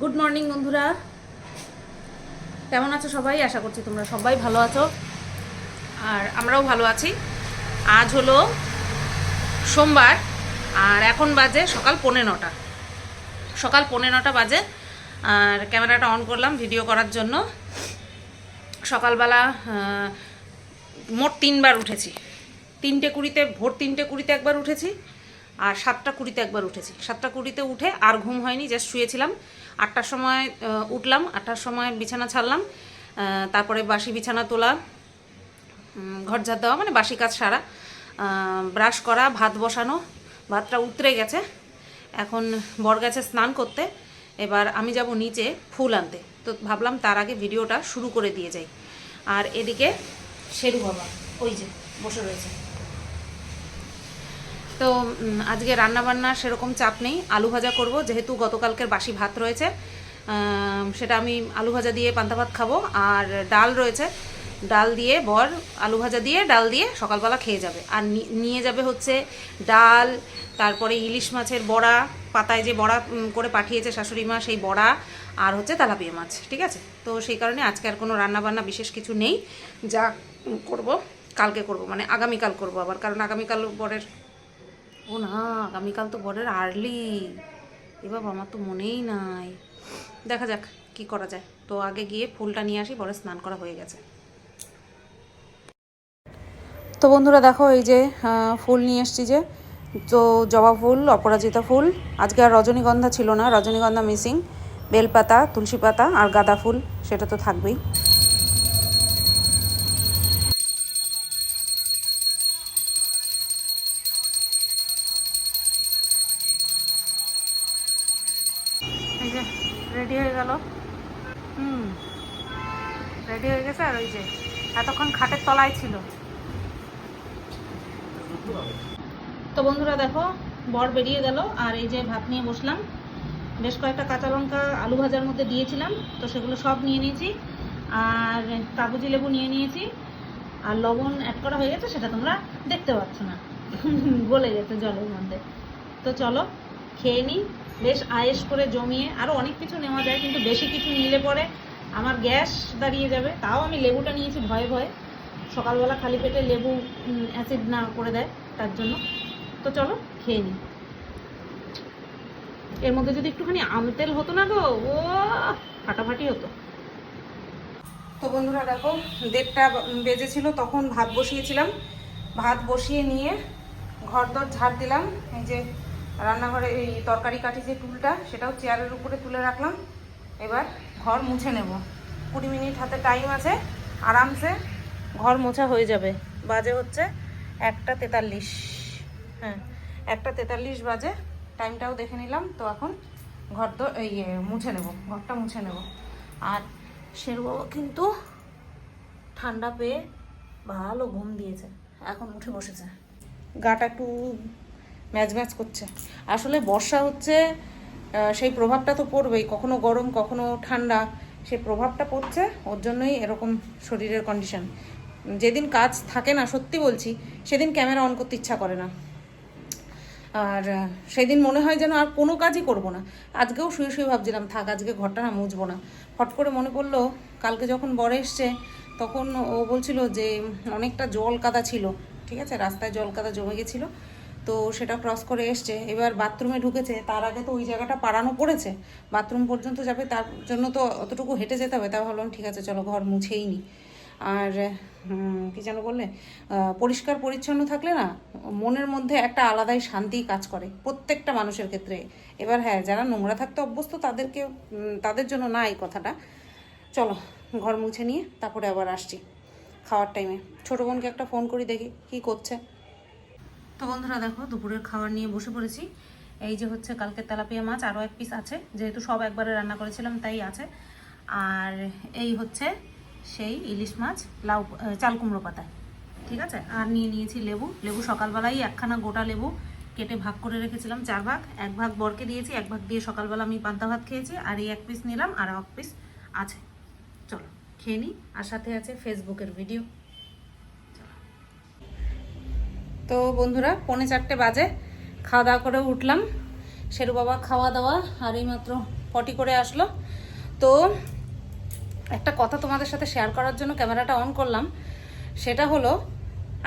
Good morning বন্ধুরা। কেমন আছো সবাই? আশা করছি তোমরা সবাই ভালো আছো। আর আমরাও ভালো আছি। আজ হলো সোমবার, আর এখন বাজে সকাল পৌনে নটা। সকাল পৌনে নটা বাজে, আর ক্যামেরাটা অন করলাম ভিডিও করার জন্য। সকালবেলা মোট তিনবার উঠেছি। তিনটে কুড়িতে, ভোর তিনটে কুড়িতে একবার উঠেছি। আর সাতটা কুড়িতে একবার উঠেছি। সাতটা কুড়িতে উঠে আর ঘুম হয়নি জাস্ট শুয়েছিলাম। আটটার সময় উঠলাম, আটটার সময় বিছানা ছাড়লাম তারপরে বাসি বিছানা তোলা ঘর ঝাড় দেওয়া মানে বাসি কাজ সারা ব্রাশ করা, ভাত বসানো, ভাতটা উতরে গেছে। এখন বর গেছে স্নান করতে। এবার আমি যাব নিচে ফুল আনতে। তো ভাবলাম তার আগে ভিডিওটা শুরু করে দিয়ে যাই। আর এদিকে শেরু বাবা, ওই যে বসে রয়েছে। তো আজকে রান্নাবান্না সেরকম চাপ নেই। আলু ভাজা করব, যেহেতু গতকালকের বাসি ভাত রয়েছে। সেটা আমি আলু ভাজা দিয়ে পান্তা ভাত খাব। আর ডাল রয়েছে, ডাল দিয়ে বর আলু ভাজা দিয়ে, ডাল দিয়ে সকালবেলা খেয়ে যাবে। আর নিয়ে যাবে হচ্ছে ডাল, তারপরে ইলিশ মাছের বড়া, পাতায় যে বড়া করে পাঠিয়েছে শাশুড়ি মা, সেই বড়া, আর হচ্ছে তেলাপিয়া মাছ, ঠিক আছে? তো সেই কারণে আজকে আর কোনো রান্নাবান্না বিশেষ কিছু নেই। যা করব, কালকে করব মানে আগামীকাল করব আবার, কারণ আগামীকাল বরের ও না, আগামীকাল তো বরের আর্লি এ বাবা, আমার তো মনেই নাই। দেখা যাক কি করা যায়। তো আগে গিয়ে ফুলটা নিয়ে আসি বরের স্নান করা হয়ে গেছে। তো বন্ধুরা, দেখো এই যে ফুল নিয়ে এসছি যে, তো জবা ফুল, অপরাজিতা ফুল। আজকে আর রজনীগন্ধা ছিল না, রজনীগন্ধা মিসিং। বেলপাতা, তুলসী পাতা আর গাঁদা ফুল, সেটা তো থাকবেই। যে রেডি হয়ে গেল। হুম রেডি হয়ে গেছে আর ওই যে, এতক্ষণ খাটের তলায় ছিল। তো বন্ধুরা দেখো, বর বেরিয়ে গেল আর এই যে ভাত নিয়ে বসলাম। বেশ কয়েকটা কাঁচা লঙ্কা আলু ভাজার মধ্যে দিয়েছিলাম, তো সেগুলো সব নিয়ে নিয়েছি। আর কাগজি লেবু নিয়ে নিয়েছি। আর লবণ অ্যাড করা হয়ে গেছে, সেটা তোমরা দেখতে পাচ্ছ না। গলে গেছে জলের মধ্যে। তো চলো, খেয়ে নিই। বেশ আয়েস করে জমিয়ে আরও অনেক কিছু নেওয়া যায়, কিন্তু বেশি কিছু নিলে পরে আমার গ্যাস দাঁড়িয়ে যাবে। তাও আমি লেবুটা নিয়েছি ভয়ে ভয়ে। সকালবেলা খালি পেটে লেবু অ্যাসিড না করে দেয়, তার জন্য। তো চলো, খেয়ে নিই। এর মধ্যে যদি একটুখানি আমতেল হতো না গো, ও, ফাটাফাটি হতো। তো বন্ধুরা দেখো, দেড়টা বেজেছিল, তখন ভাত বসিয়েছিলাম। ভাত বসিয়ে নিয়ে ঘর দর ঝাড় দিলাম, এই যে রান্নাঘরে এই তরকারি কাঠি যে টুলটা, সেটাও চেয়ারের উপরে তুলে রাখলাম। এবার ঘর মুছে নেব। কুড়ি মিনিট হাতে টাইম আছে, আরামসে ঘর মোছা হয়ে যাবে। বাজে হচ্ছে একটা তেতাল্লিশ। হ্যাঁ একটা তেতাল্লিশ বাজে। টাইমটাও দেখে নিলাম, তো এখন ঘর তো এই মুছে নেব, ঘরটা মুছে নেব। আর শেরবাবু কিন্তু ঠান্ডা পেয়ে ভালো ঘুম দিয়েছে। এখন উঠে বসেছে। গাটা একটু ম্যাচ ম্যাচ করছে। আসলে বর্ষা হচ্ছে সেই প্রভাবটা তো পড়বেই। কখনো গরম, কখনো ঠান্ডা সেই প্রভাবটা পড়ছে, ওর জন্যই এরকম শরীরের কন্ডিশন যেদিন কাজ থাকে না, সত্যি বলছি, সেদিন ক্যামেরা অন করতে ইচ্ছা করে না। আর সেদিন মনে হয় যেন আর কোনো কাজই করব না। আজকেও শুয়ে শুয়ে ভাবছিলাম, থাক, আজকে ঘরটা না মুছবো না। ফট করে মনে পড়ল, কালকে যখন বর এসছে, তখন ও বলছিল যে, অনেকটা জল কাদা ছিল, ঠিক আছে? রাস্তায় জল কাদা জমে গেছিল। তো সেটা ক্রস করে এসছে। এবার বাথরুমে ঢুকেছে, তার আগে তো ওই জায়গাটা পাড়ানো পড়েছে। বাথরুম পর্যন্ত যাবে, তার জন্য তো অতটুকু হেঁটে যেতে হবে। তাই ভাবলাম, ঠিক আছে, চলো ঘর মুছেই নি। আর কি যেন বললে পরিষ্কার পরিচ্ছন্ন থাকলে না, মনের মধ্যে একটা আলাদাই শান্তি কাজ করে প্রত্যেকটা মানুষের ক্ষেত্রে। এবার হ্যাঁ যারা নোংরা থাকতে অভ্যস্ত, তাদেরকে তাদের জন্য না এই কথাটা। চলো, ঘর মুছে নিয়ে তারপরে আবার আসছি খাওয়ার টাইমে ছোটো বোনকে একটা ফোন করি দেখি, কি করছে। তো বন্ধুরা দেখো, দুপুরের খাবার নিয়ে বসে পড়েছি। এই যে হচ্ছে কালকে তেলাপিয়া মাছ আরও এক পিস আছে। যেহেতু সব একবারে রান্না করেছিলাম, তাই আছে। আর এই হচ্ছে সেই ইলিশ মাছ, লাউ চাল কুমড়ো পাতায় ঠিক আছে? আর নিয়ে নিয়েছি লেবু। লেবু সকালবেলাই একখানা গোটা লেবু কেটে ভাগ করে রেখেছিলাম, চার ভাগ। এক ভাগ বরকে দিয়েছি, এক ভাগ দিয়ে সকালবেলা আমি পান্তা ভাত খেয়েছি, আর এই এক পিস নিলাম, আর এক পিস আছে। চলো, খেয়ে নিই। আর সাথে আছে ফেসবুকের ভিডিও তো বন্ধুরা, পৌনে চারটে বাজে। খাওয়া দাওয়া করে উঠলাম। শেরু বাবা খাওয়া দাওয়া আর এইমাত্র পটি করে আসলো। তো একটা কথা তোমাদের সাথে শেয়ার করার জন্য ক্যামেরাটা অন করলাম। সেটা হলো,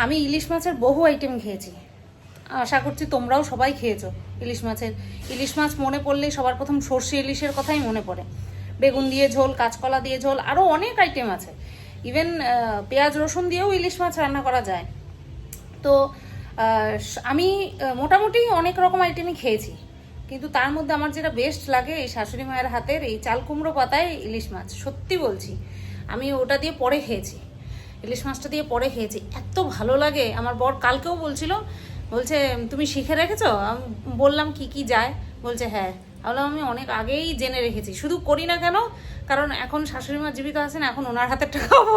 আমি ইলিশ মাছের বহু আইটেম খেয়েছি। আশা করছি তোমরাও সবাই খেয়েছো ইলিশ মাছের। ইলিশ মাছ মনে পড়লেই সবার প্রথম সর্ষে ইলিশের কথাই মনে পড়ে। বেগুন দিয়ে ঝোল, কাঁচকলা দিয়ে ঝোল আরও অনেক আইটেম আছে। ইভেন পেঁয়াজ, রসুন দিয়েও ইলিশ মাছ রান্না করা যায়। তো আমি মোটামুটি অনেক রকম আইটেমই খেয়েছি। কিন্তু তার মধ্যে আমার যেটা বেস্ট লাগে এই শাশুড়ি মায়ের হাতের এই চাল কুমড়ো পাতায় ইলিশ মাছ। সত্যি বলছি, আমি ওটা দিয়ে পরে খেয়েছি। ইলিশ মাছটা দিয়ে পরে খেয়েছি। এত ভালো লাগে। আমার বর কালকেও বলছিল, বলছে, তুমি শিখে রেখেছো? আমি বললাম, কি কি যায়? বলছে হ্যাঁ। বললাম, আমি অনেক আগেই জেনে রেখেছি। শুধু করি না কেন কারণ এখন শাশুড়ি মা জীবিত আছেন, এখন ওনার হাতেরটা খাব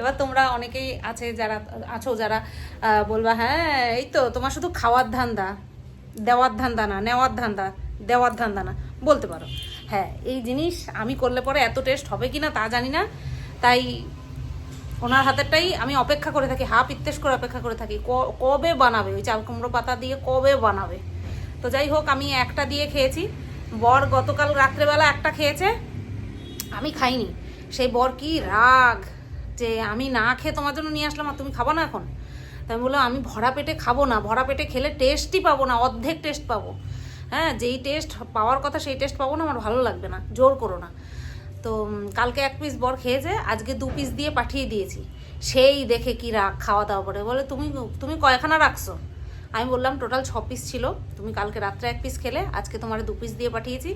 এবার তোমরা অনেকেই আছে যারা, আছো যারা বলবা হ্যাঁ এই তো তোমার শুধু খাওয়ার ধান্দা, দেওয়ার ধান্দা না, নেওয়ার ধান্দা, দেওয়ার ধান্দা না। বলতে পারো। হ্যাঁ এই জিনিস আমি করলে পরে এত টেস্ট হবে কি না তা জানি না। তাই ওনার হাতেরটাই আমি অপেক্ষা করে থাকি, হাফ ইত্তেস করে অপেক্ষা করে থাকি কবে বানাবে? ওই চাল কুমড়ো পাতা দিয়ে কবে বানাবে? তো যাই হোক, আমি একটা দিয়ে খেয়েছি। বর গতকাল রাত্রেবেলা একটা খেয়েছে আমি খাইনি। সেই বর কি রাগ যে আমি না খেয়ে তোমার জন্য নিয়ে আসলাম আর তুমি খাব না এখন? তাই আমি বললাম, আমি ভরা পেটে খাব না, ভরা পেটে খেলে টেস্টই পাবো না, অর্ধেক টেস্ট পাবো। হ্যাঁ যেই টেস্ট পাওয়ার কথা সেই টেস্ট পাবো না, আমার ভালো লাগবে না, জোর করো না। তো কালকে এক পিস বর খেয়ে খেয়েছে, আজকে দু পিস দিয়ে পাঠিয়ে দিয়েছি। সেই দেখে কি রাগ, খাওয়া দাওয়া পরে বলে, তুমি তুমি কয়খানা রাখছো? আমি বললাম টোটাল ছ পিস ছিল। তুমি কালকে রাত্রে এক পিস খেলে, আজকে তোমার দু পিস দিয়ে পাঠিয়েছি।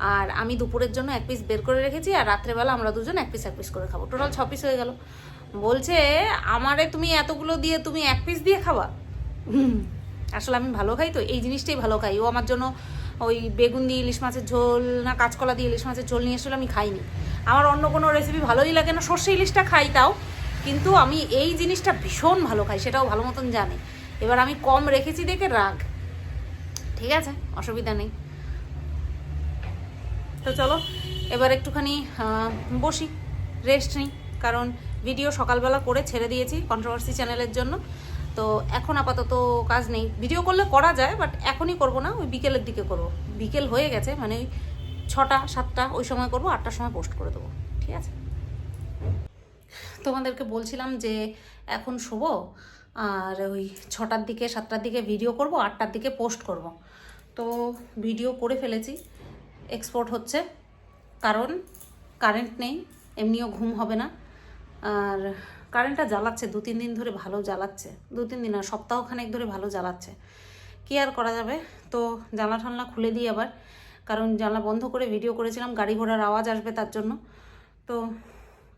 আর আমি দুপুরের জন্য এক পিস বের করে রেখেছি আর রাত্রেবেলা আমরা দুজন এক পিস এক পিস করে খাব। টোটাল ছ পিস হয়ে গেল। বলছে, আমারে তুমি এতগুলো দিয়ে তুমি এক পিস দিয়ে খাবা? আসলে আমি ভালো খাই তো, এই জিনিসটাই ভালো খাই। ও আমার জন্য ওই বেগুন দিয়ে ইলিশ মাছের ঝোল না কাঁচকলা দিয়ে ইলিশ মাছের ঝোল নিয়ে এসেছিল আমি খাইনি। আমার অন্য কোনো রেসিপি ভালোই লাগে না, সর্ষে ইলিশটা খাই তাও। কিন্তু আমি এই জিনিসটা ভীষণ ভালো খাই, সেটাও ভালো মতন জানে। এবার আমি কম রেখেছি দেখে রাগ। ঠিক আছে, অসুবিধা নেই। তো চলো, এবার একটুখানি বসি রেস্ট নিই, কারণ ভিডিও সকালবেলা করে ছেড়ে দিয়েছি কন্ট্রোভার্সি চ্যানেলের জন্য। তো এখন আপাতত কাজ নেই। ভিডিও করলে করা যায় বাট এখনই করব না, ওই বিকেলের দিকে করব। বিকেল হয়ে গেছে মানে ওই ছটা, সাতটা, ওই সময় করব, আটটার সময় পোস্ট করে দেবো, ঠিক আছে? তোমাদেরকে বলছিলাম যে এখন শোবো, আর ওই ছটার দিকে, সাতটার দিকে ভিডিও করব, আটটার দিকে পোস্ট করব। তো ভিডিও করে ফেলেছি। এক্সপোর্ট হচ্ছে। কারণ কারেন্ট নেই, এমনিও ঘুম হবে না। আর কারেন্টটা জ্বালাচ্ছে, দু তিন দিন ধরে ভালো জ্বালাচ্ছে। দু তিন দিন আর সপ্তাহখানেক ধরে ভালো জ্বালাচ্ছে। কি আর করা যাবে? তো জানলা ঠান্লা খুলে দিই আবার। কারণ জানলা বন্ধ করে ভিডিও করেছিলাম, গাড়ি ঘোড়ার আওয়াজ আসবে তার জন্য। তো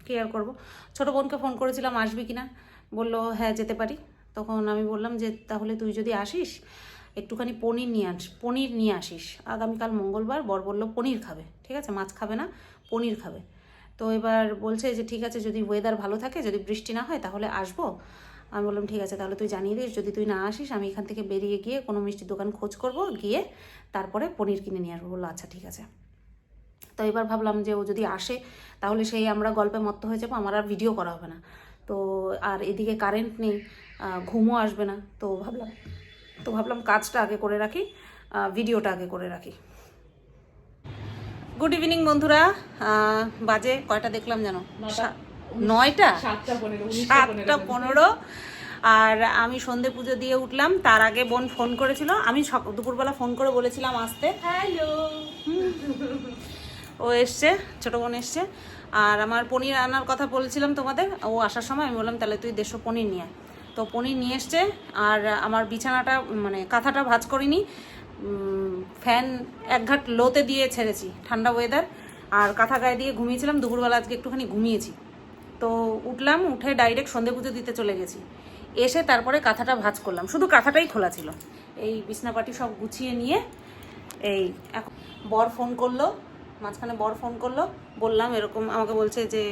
কি আর করব? ছোটো বোনকে ফোন করেছিলাম, আসবি কি না বলল হ্যাঁ যেতে পারি। তখন আমি বললাম যে, তাহলে তুই যদি আসিস একটুখানি পনির নিয়ে আস, পনির নিয়ে আসিস। আগামীকাল মঙ্গলবার বর বলল, পনির খাবে। ঠিক আছে? মাছ খাবে না, পনির খাবে। তো এবার বলছে যে, ঠিক আছে, যদি ওয়েদার ভালো থাকে, যদি বৃষ্টি না হয়, তাহলে আসব। আমি বললাম, ঠিক আছে, তাহলে তুই জানিয়ে দিস, যদি তুই না আসিস, আমি এখান থেকে বেরিয়ে গিয়ে কোনো মিষ্টির দোকান খোঁজ করব, গিয়ে তারপরে পনির কিনে নিয়ে আসব। বলল আচ্ছা ঠিক আছে। তো এবার ভাবলাম যে, ও যদি আসে, তাহলে সেই আমরা গল্পে মত্ত হয়ে যাব, আমার আর ভিডিও করা হবে না। তো আর এদিকে কারেন্ট নেই ঘুমও আসবে না। তো ভাবলাম তো ভাবলাম কাজটা আগে করে রাখি ভিডিওটা আগে করে রাখি। গুড ইভিনিং বন্ধুরা বাজে কয়টা দেখলাম জানো? নয়টা। সাতটা পনেরো আর আমি সন্ধে পুজো দিয়ে উঠলাম তার আগে বোন ফোন করেছিল। আমি দুপুরবেলা ফোন করে বলেছিলাম আসতে। হ্যালো। ও এসছে ছোট বোন এসছে। আর আমার পনির আনার কথা বলেছিলাম তোমাদের ও আসার সময় আমি বললাম তাহলে তুই দেড়শো পনির নিয়ে আয়। তো পনির নিয়ে এসছে, আর আমার বিছানাটা মানে কাঁথাটা ভাঁজ করিনি। ফ্যান এক ঘাট লোতে দিয়ে ছেড়েছি, ঠান্ডা ওয়েদার আর কাঁথা গায়ে দিয়ে ঘুমিয়েছিলাম, দুপুরবেলা আজকে একটুখানি ঘুমিয়েছি। তো উঠলাম, উঠে ডাইরেক্ট সন্ধে পুজো দিতে চলে গেছি। এসে তারপরে কাঁথাটা ভাঁজ করলাম, শুধু কাঁথাটাই খোলা ছিল। এই বিছনাপাটি সব গুছিয়ে নিয়ে, এই এখন বর ফোন করল, মাঝখানে বর ফোন করল বললাম এরকম আমাকে বলছে যে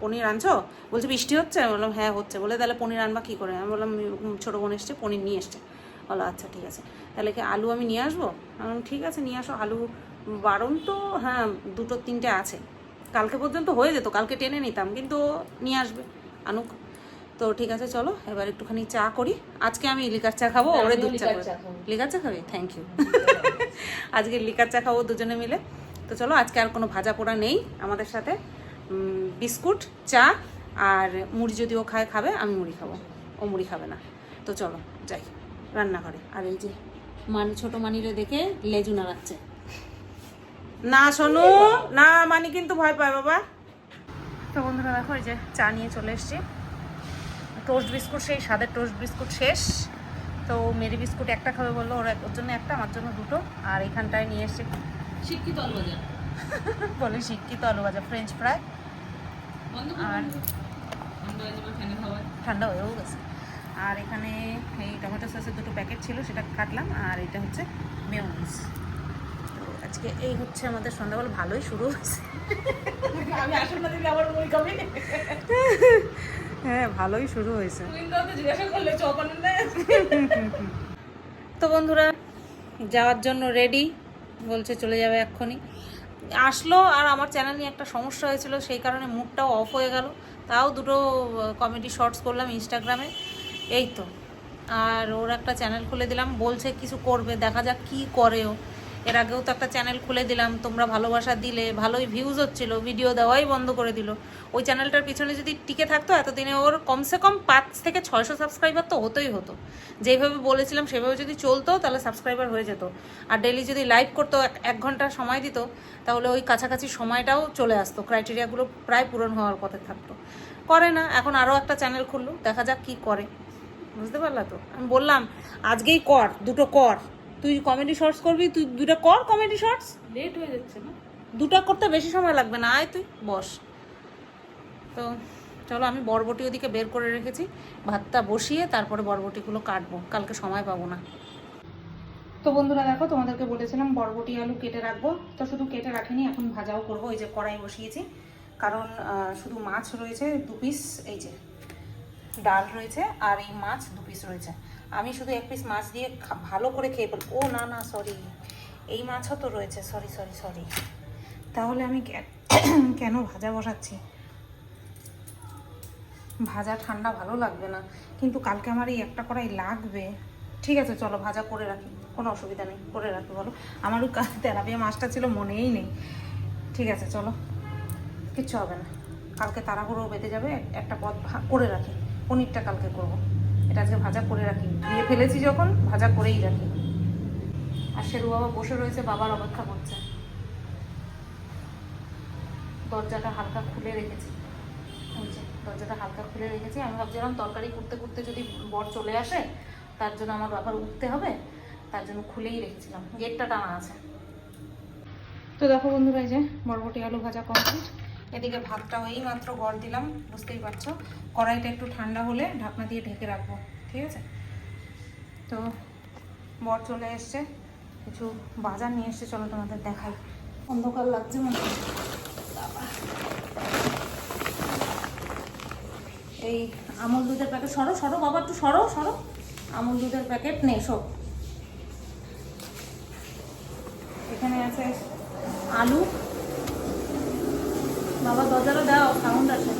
পনির আনছো? বলছে বৃষ্টি হচ্ছে? আমি বললাম হ্যাঁ হচ্ছে। বলে তাহলে পনির আনবা কী করে? আমি বললাম ছোটো বোন এসছে পনির নিয়ে এসছে। বলো আচ্ছা ঠিক আছে। তাহলে কি আলু আমি নিয়ে আসব? আমি ঠিক আছে নিয়ে আসো। আলু বারণ তো হ্যাঁ দুটো তিনটে আছে। কালকে পর্যন্ত হয়ে যেত কালকে টেনে নিতাম কিন্তু নিয়ে আসবে আনুক। তো ঠিক আছে চলো এবার একটুখানি চা করি। আজকে আমি লিকার চা খাব ওরে দুধ চা লিকার চা খাব। লিকার চা খাবে? থ্যাংক ইউ আজকে লিকার চা খাব দুজনে মিলে। তো চলো, আজকে আর কোনো ভাজা পোড়া নেই আমাদের সাথে। বিস্কুট, চা আর মুড়ি যদি ও খায়, খাবে, আমি মুড়ি খাব। ও মুড়ি খাবে না। তো চলো, যাই, রান্নাঘরে। আর এই যে মানি, ছোট মানিরে দেখে লেজু নাড়াচ্ছে। না শোনো না, মানি কিন্তু ভয় পায়, বাবা। তো বন্ধুরা, দেখো যে চা নিয়ে চলে এসছি। টোস্ট বিস্কুট সেই, স্বাদের টোস্ট বিস্কুট শেষ। তো মেরি বিস্কুট একটা খাবে বলল, ওর ওর জন্য একটা, আমার জন্য দুটো। আর এখানটায় নিয়ে এসছে শিক্ষিত আলু ভাজা বলে শিক্ষিত আলু ভাজা ফ্রেঞ্চ ফ্রাই আর ঠান্ডা হয়ে হয়েও গেছে। আর এখানে এই টমেটো সসের দুটো প্যাকেট ছিল সেটা কাটলাম। আর এটা হচ্ছে মেয়নিজ। তো আজকে এই হচ্ছে আমাদের সন্ধ্যাবেলা ভালোই শুরু হয়েছে। আমি আসল না দিলে আবার মুড়ি খাবি? হ্যাঁ ভালোই শুরু হয়েছে। তো বন্ধুরা যাওয়ার জন্য রেডি বলছে চলে যাবে এক্ষুনি। আসলো আর আমার চ্যানেল নিয়ে একটা সমস্যা হয়েছিল, সেই কারণে মুডটাও অফ হয়ে গেল। তাও দুটো কমেডি শর্টস করলাম ইনস্টাগ্রামে এই তো। আর ওর একটা চ্যানেল খুলে দিলাম, বলছে কিছু করবে, দেখা যাক কি করে ও। এর আগেও তো একটা চ্যানেল খুলে দিলাম, তোমরা ভালোবাসা দিলে, ভালোই ভিউজ হচ্ছিল ভিডিও দেওয়াই বন্ধ করে দিল। ওই চ্যানেলটার পিছনে যদি টিকে থাকতো, এতদিনে ওর কমসে কম পাঁচ থেকে ছয়শো সাবস্ক্রাইবার তো হতোই হতো। যেভাবে বলেছিলাম, সেভাবে যদি চলতো, তাহলে সাবস্ক্রাইবার হয়ে যেত। আর ডেলি যদি লাইভ করতো, এক- ঘণ্টা সময় দিত, তাহলে ওই কাছাকাছি সময়টাও চলে আসতো। ক্রাইটেরিয়াগুলো প্রায় পূরণ হওয়ার পথে থাকতো। করে না, এখন আরও একটা চ্যানেল খুললো, দেখা যাক কি করে। বুঝতে পারলা তো? আমি বললাম, আজকেই কর, দুটো কর। তুই কমেডি শর্টস করবি তুই দুটো কর কমেডি শর্টস লেট হয়ে যাচ্ছে না? দুটো করতে বেশি সময় লাগবে না আয় তুই বস। তো চলো আমি বরবটি ওদিকে বের করে রেখেছি। ভাতটা বসিয়ে তারপরে বরবটিগুলো কাটবো কালকে সময় পাবো না। তো বন্ধুরা দেখো তোমাদেরকে বলেছিলাম বরবটি আলু কেটে রাখব। তো শুধু কেটে রাখিনি এখন ভাজাও করব এই যে কড়াই বসিয়েছি। কারণ শুধু মাছ রয়েছে দু পিস এই যে ডাল রয়েছে আর এই মাছ দু পিস রয়েছে। আমি শুধু এক পিস মাছ দিয়ে ভালো করে খেয়ে ফেলব ও না না সরি এই মাছও তো রয়েছে সরি সরি সরি তাহলে আমি কেন ভাজা বসাচ্ছি? ভাজা ঠান্ডা ভালো লাগবে না, কিন্তু কালকে আমার এই একটা কড়াই লাগবে। ঠিক আছে, চলো ভাজা করে রাখি, কোনো অসুবিধা নেই, করে রাখি, বলো। আমারও তেলাপিয়া মাছটা ছিল, মনেই নেই। ঠিক আছে, চলো। কিচ্ছু হবে না। কালকে তাড়াহুড়ো বেঁধে যাবে, একটা ভা- করে রাখি, পনিরটা কালকে করব। এটা আজকে ভাজা করে রাখি ধুয়ে ফেলেছি যখন, ভাজা করেই রাখি আর শেরু বাবা বসে রয়েছে, বাবার অপেক্ষা করছে। দরজাটা হালকা খুলে রেখেছি। দরজাটা হালকা খুলে রেখেছি। আমি ভাবছিলাম তরকারি করতে করতে যদি বর চলে আসে, তার জন্য আমার বাবার উঠতে হবে। তার জন্য খুলেই রেখেছিলাম। গেটটা টানা আছে। তো দেখো বন্ধুরা, এই যে বরবটি আলু ভাজা কমপ্লিট এদিকে ভাতটা এই মাত্র গড় দিলাম, বুঝতেই পারছ। কড়াইটা একটু ঠান্ডা হলে ঢাকনা দিয়ে ঢেকে রাখব, ঠিক আছে? তো বর চলে এসছে, কিছু বাজার নিয়ে এসছে, চলো তোমাদের দেখাই। অন্ধকার লাগছে মনে। এই আমল দুধের প্যাকেট, সরো সরো বাবা, একটু সরো সরো। আমল দুধের প্যাকেট নেই সব এখানে আছে আলু বাবা, দরজাটা দাও সাউন্ড আছে।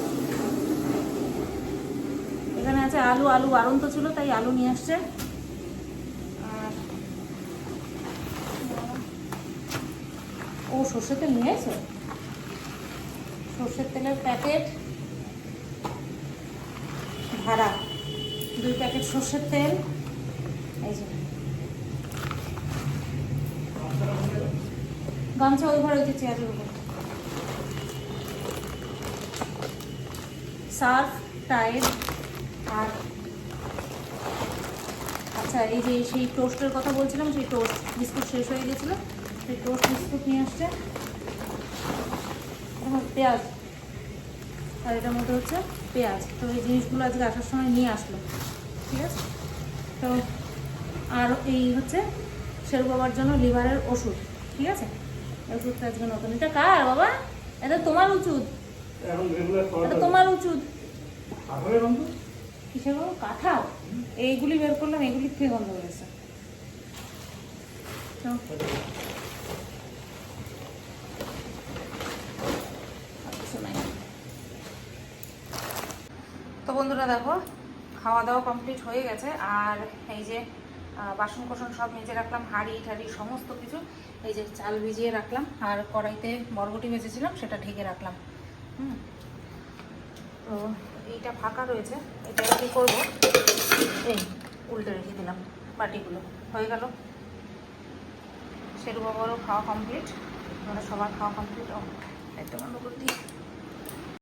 এখানে আছে আলু আলু বারন্ত ছিল, তাই আলু নিয়ে আসছে। আর ও সর্ষের তেল নিয়ে এসে সর্ষের তেলের প্যাকেট, ভাড়া। দুই প্যাকেট সর্ষের তেল। এই যে। গামছা ওই ঘরে ওই যে চেয়ারের উপর। সার্ফ, টাইড, আর আচ্ছা এই যে সেই টোস্টের কথা বলছিলাম, সেই টোস্ট বিস্কুট শেষ হয়ে গেছিল। সেই টোস্ট বিস্কুট নিয়ে আসছে। পেঁয়াজ, আর এটার মধ্যে হচ্ছে পেঁয়াজ। তো এই জিনিসগুলো আজকে আসার সময় নিয়ে আসলো, ঠিক আছে? তো আর এই হচ্ছে শেরু বাবার জন্য লিভারের ওষুধ, ঠিক আছে? ওষুধটা আজকে নতুন। এটা কার বাবা? এটা তোমার এটা তোমার ওষুধ কিসের কাঁঠাল। এইগুলি বের করলাম এইগুলি থেকে গন্ধ হয়েছে তো বন্ধুরা দেখো খাওয়া দাওয়া কমপ্লিট হয়ে গেছে আর এই যে বাসন কোসন সব মেজে রাখলাম হাঁড়ি ঠাড়ি সমস্ত কিছু এই যে চাল ভিজিয়ে রাখলাম আর কড়াইতে বরবটি ভেজেছিলাম সেটা ঢেকে রাখলাম। হুম। তো এইটা ফাঁকা রয়েছে, এটা কি করব। এই, উল্টে রেখে দিলাম বাটিগুলো। হয়ে গেল। সেরু বাবারও খাওয়া কমপ্লিট আমরা সবার খাওয়া কমপ্লিট একটা বন্ধ দিই।